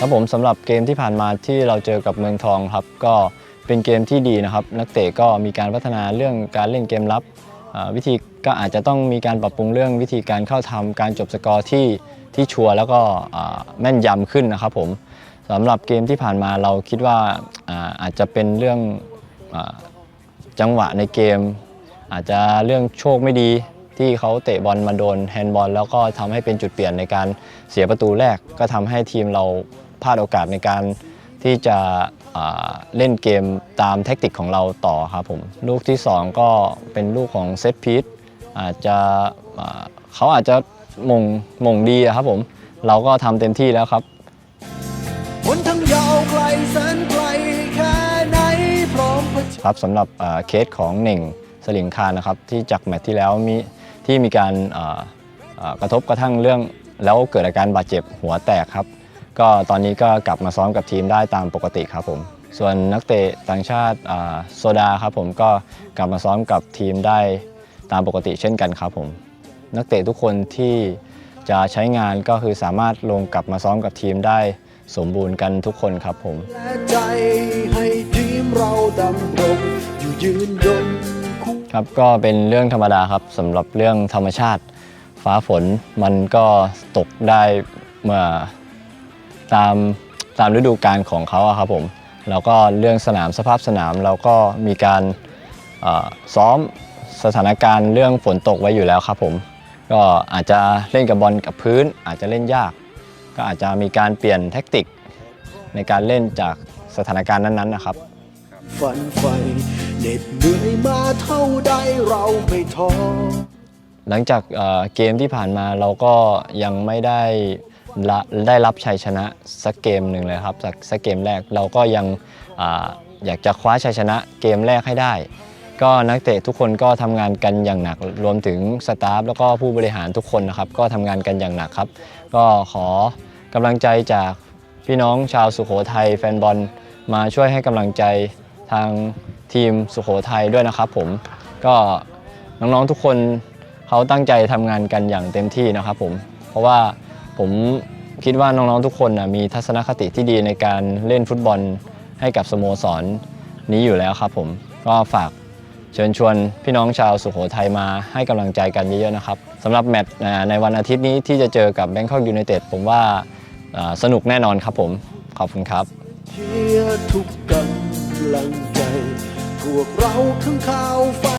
ครับผมสำหรับเกมที่ผ่านมาที่เราเจอกับเมืองทองครับ ก็เป็นเกมที่ดีนะครับ นักเตะก็มีการพัฒนาเรื่องการเล่นเกมรับวิธีก็อาจจะต้องมีการปรับปรุงเรื่องวิธีการเข้าทำการจบสกอร์ที่ที่ชัวร์แล้วก็แม่นยำขึ้นนะครับผมสำหรับเกมที่ผ่านมาเราคิดว่าอาอาจจะเป็นเรื่องอจังหวะในเกม อาจจะเรื่องโชคไม่ดีที่เขาเตะบอลมาโดนแฮนด์บอลแล้วก็ทำให้เป็นจุดเปลี่ยนในการเสียประตูแรก ก็ทำให้ทีมเรา พลาดโอกาสในการที่จะอ่าเล่นเกมตามแทคติกของเราต่อครับผมลูกที่ 2 ก็เป็นลูกของเซตพีทอาจจะอ่าเขาอาจจะมงมงดีอะครับผม เราก็ทำเต็มที่แล้วครับหนทางยาวไกลแสนไกลแค่ไหนพร้อมเผชิญครับสำหรับอ่าเคสของเหน่งสลิงคารนะครับ ที่จากแมตช์ที่แล้วมีที่มีการอ่าอ่ากระทบกระทั่งเรื่องแล้วเกิดอาการบาดเจ็บหัวแตกครับ ก็ตอนนี้ก็กลับมาซ้อมกับทีมได้ตามปกติครับผม ส่วนนักเตะต่างชาติอ่าโซดาครับผมก็กลับมาซ้อมกับทีมได้ตามปกติเช่นกันครับผม นักเตะทุกคนที่จะใช้งานก็คือสามารถลงกลับมาซ้อมกับทีมได้สมบูรณ์กันทุกคนครับผมและใจให้ทีมเราดำรงอยู่ยืนยงคู่ครับก็เป็นเรื่องธรรมดาครับสำหรับเรื่องธรรมชาติ ฟ้าฝนมันก็ตกได้เมื่อ ตามตามฤดูกาลของเขาอะครับผมแล้วก็เรื่องสนามสภาพสนามเราก็มีการเอ่อซ้อมสถานการณ์เรื่องฝนตกไว้อยู่แล้วครับผมก็อาจจะเล่นกับบอลกับพื้น อาจจะเล่นยาก ก็อาจจะมีการเปลี่ยนแท็กติกในการเล่นจากสถานการณ์นั้นๆนะครับฝันไฟเหน็ดเหนื่อยมาเท่าใดเราไม่ท้อหลังจากเอ่อเกมที่ผ่านมาเราก็ยังไม่ได้ละ ได้รับชัยชนะสักเกมหนึ่งเลยครับสักสักเกมแรกเราก็ยังออยากจะคว้าชัยชนะเกมแรกให้ได้ ก็นักเตะทุกคนก็ทำงานกันอย่างหนัก รวมถึงสตาฟแล้วก็ผู้บริหารทุกคนนะครับ ก็ทำงานกันอย่างหนักครับ ก็ขอกำลังใจจากพี่น้องชาวสุโขทัยแฟนบอลมาช่วยให้กำลังใจทางทีมสุโขทัยด้วยนะครับผมก็น้องๆทุกคนเขาตั้งใจทำงานกันอย่างเต็มที่นะครับผมเพราะว่า ผมคิดว่าน้องๆทุกคนนะมีทัศนคติที่ดีในการเล่นฟุตบอลให้กับสโมสรนี้อยู่แล้วครับผมก็ฝากเชิญชวนพี่น้องชาวสุโขทัยมาให้กำลังใจกันเยอะๆนะครับสำหรับแมตช์ในวันอาทิตย์นี้ที่จะเจอกับ Bangkok United ผมว่าอ่าสนุกแน่นอนครับผม ขอบคุณครับเชียร์ทุกกำลังใจพวกเราข้างข่าว